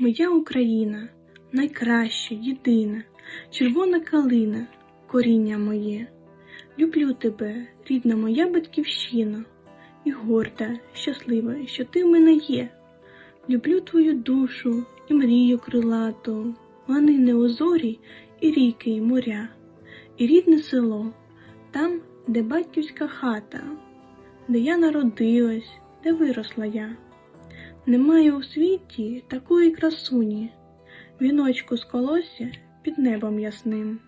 Моя Україна, найкраща, єдина, червона калина, коріння моє. Люблю тебе, рідна моя батьківщина, і горда, щаслива, що ти в мене є. Люблю твою душу і мрію крилату, ланини озорі і ріки, і моря, і рідне село, там, де батьківська хата, де я народилась, де виросла я. Немає у світі такої красуні, віночку з колосся під небом ясним.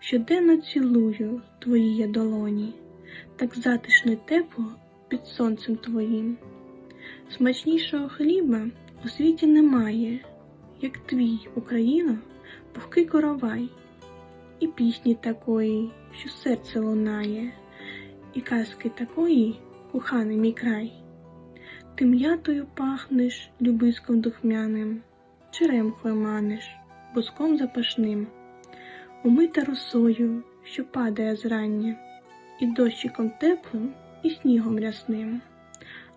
Щоденно цілую твої я долоні, так затишно й тепло під сонцем твоїм. Смачнішого хліба у світі немає, як твій Україна, пухкий коровай, і пісні такої, що серце лунає, і казки такої, коханий мій край. Ти м'ятою пахнеш любиском духмяним, черемхою маниш, буском запашним, умита росою, що падає зрання, і дощиком теплим, і снігом рясним.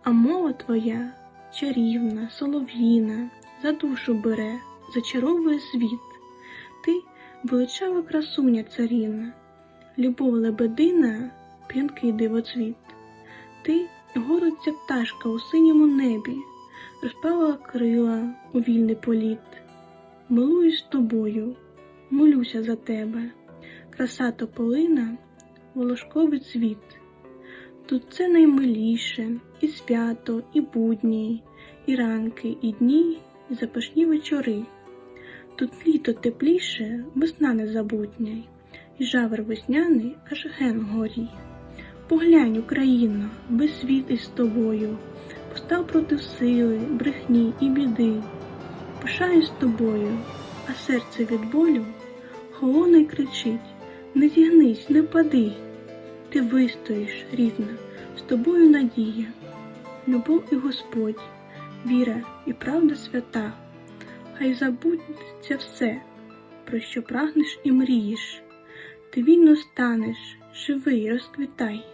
А мова твоя чарівна, солов'їна, за душу бере, зачаровує світ. Ти величава красуня царівна, любов лебедина, п'янкий дивоцвіт. Ти гориться пташка у синьому небі, розправила крила у вільний політ. Милуюсь тобою, молюся за тебе, краса тополина, волошковий цвіт. Тут це наймиліше, і свято, і будні, і ранки, і дні, і запашні вечори. Тут літо тепліше, весна незабутня, і жавер весняний аж ген горі. Поглянь, Україно, весь світ із тобою, постав проти сили, брехні і біди. Пишаюсь тобою, а серце від болю холоне й кричить: не зігнись, не пади. Ти вистоїш, рідна, з тобою надія, любов і Господь, віра і правда свята, хай забудеться все, про що прагнеш і мрієш, ти вільно станеш, живий, розквітай.